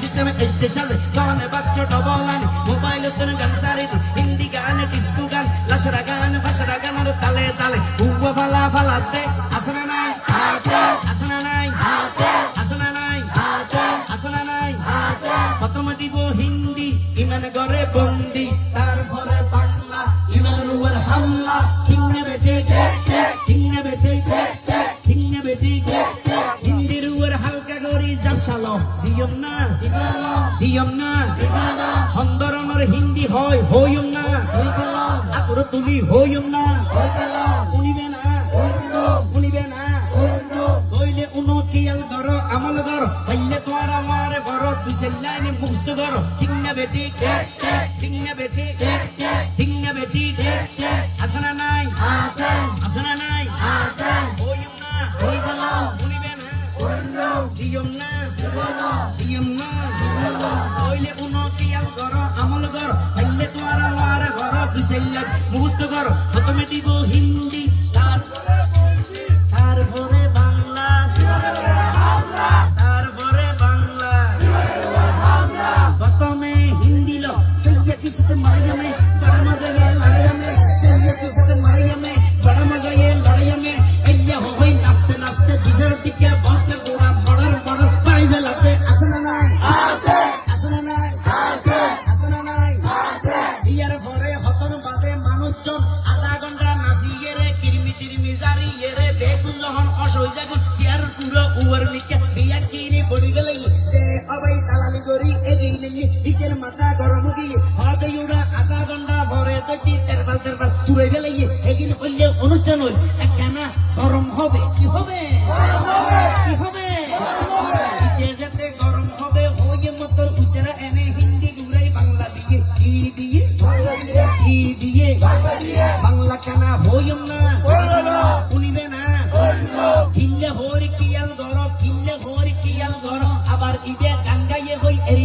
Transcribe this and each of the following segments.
System special গানে বাচ্চ double আনি mobile তোর গান সারি হিন্দি গান ডিস্কো গান লাসরা গান ফাসরা গান তালে তালে উবা ফালা ফালা দে আসনা নাই আসনা নাই আসনা নাই আসনা নাই প্রথম দিব হিন্দি ইমান গরে বন্দি তারপরে জাপসালো দিয়ম না। দিয়ম না। হন্দরনের হিন্দি হয় হইম না। আতর তুলি হইম না। উনিবে না। উনিবে না। কইলে উনো কিয়াল গর আমল গর কইলে তোর আমার গর তুই সেল্লানি মুক্ত না বেটি। ঠিক না বেটি। ঠিক না বেটি। নাই আসনা নাই। দিয়ম না দিয়ম না। কইলে উনো কিয়াল গর আমল গর কইলে তোমার আমার ঘর তুই মুহূর্ত গর প্রথমে দিব হিন্দি যাগুন চেয়ার পুরো উয়ার নিকে বিয়া কিনি পড়ি গেলে সে অবাই দালালি করি এগিয়ে নিলি মাথা গরম গিয়ে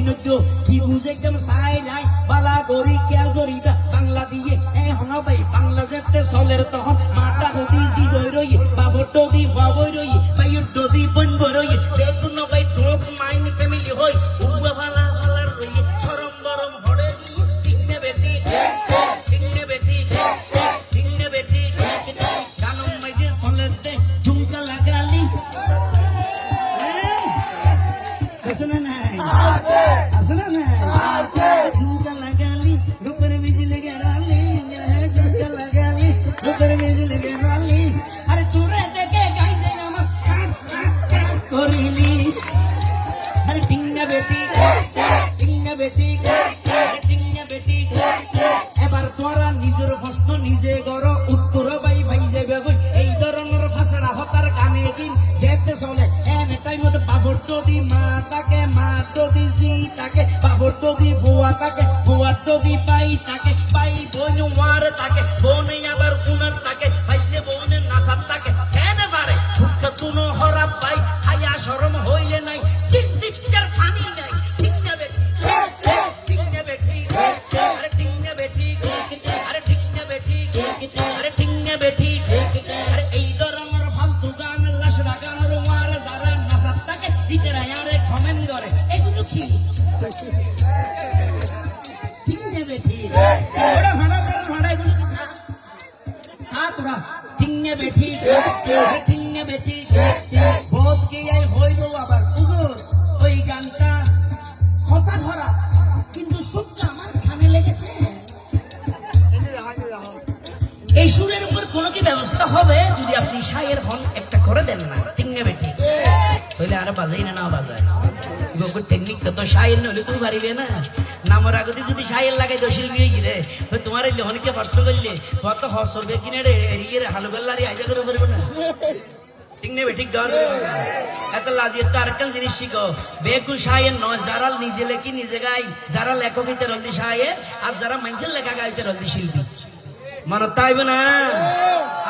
নদ্য কি বুঝে একদম সাই নাই। বালা গরি কিয়াল গরিটা বাংলা দিয়ে এ হনা ভাই বাংলা যেতে চলের তখন মাটা হদি বই রই বাবর ডদি বাবই রই বাইর ডদি বন বরই বেগুন ভাই ড্রপ মাইন ফ্যামিলি হই উবা রই বেটি বেটি টিকনে বেটি কানম ঝুমকা লাগালি। আসনা নাই। আসনা নাই ঝুমকা লাগালি রূপের বিজলি গেরালি ঝুমকা লাগালি রূপের বিজলি গেরালি। আরে চুরে দেখে গাইছে আমার কাট কাট কাট করিলি। আরে টিঙ্গা বেটি টিঙ্গা বেটি টিঙ্গা বেটি এবার তোরা নিজের প্রশ্ন নিজে গর যদি মা তাকে, মা যদি জি থাকে বাবর যদি বুয়া তাকে বুয়া যদি পাই তাকে পাই বোন ওয়ার ঠিক ঠিক এগুলো কথা ধরা কিন্তু সুরটা আমার লেগেছে এই সুরের উপর কোনো কি ব্যবস্থা হবে যদি আপনি সায়ের হন একটা করে দেন না ঠিঙ্গে বেঠি হইলে আর বাজাই না না বাজায় গোকুর টেকনিক তো পারিবে না। নামর আগতে যদি সায়ের লাগাই তো শিল্পী হয়ে গেলে, তো তোমার এই লোহনকে কষ্ট কিনে রে? এরিয়ে রে হালু বেল্লারি আইজা করে পারবে না। ঠিক নেবে, ঠিক ডর এত লাজিয়ে তো নয় নিজে লেখি, নিজে গাই, যারা লেখক হইতে রলদি সায়ের আর যারা মানুষের লেখা গাইতে রলদি শিল্পী। মানত তাইবে না?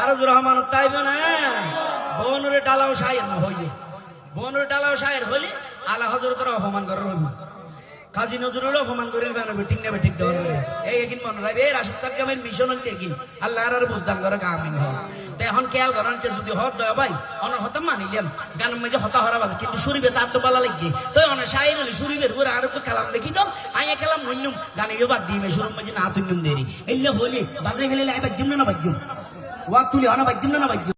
আরও জোর মানত তাইবে না? বনরে ডালাও সায়ের না হইলে। বনরে ডালাও সায়ের হইলে আলা হজরতের অপমান করার হইবে কাজী নজরুল অপমান করে নেবে, ঠিক নেবে ঠিক ধরে এই একিন মনে রাখবে এই রাশিদ সাহেব মিশন হইতে একিন আল্লাহ আর বুঝদান করে কামিন এখন কেয়াল করেন, কে যদি হত দয়া ভাই অনেক হতা মানিলেন গানের মাঝে হতা হরা বাজে, কিন্তু শরীরে তার তো বলা লাগছে তো অনেক শায়ের হলে শরীরের উপরে আর একটু খেলাম দেখি তো আই খেলাম মন্যম গানে বাদ দিয়ে শরীর মাঝে না তুন্যম দেরি। এলে হলে বাজে ফেলে লাই বাজ্যম না বাজ্যম? ওয়া তুলি, অনা বাজ্যম না বাজ্যম?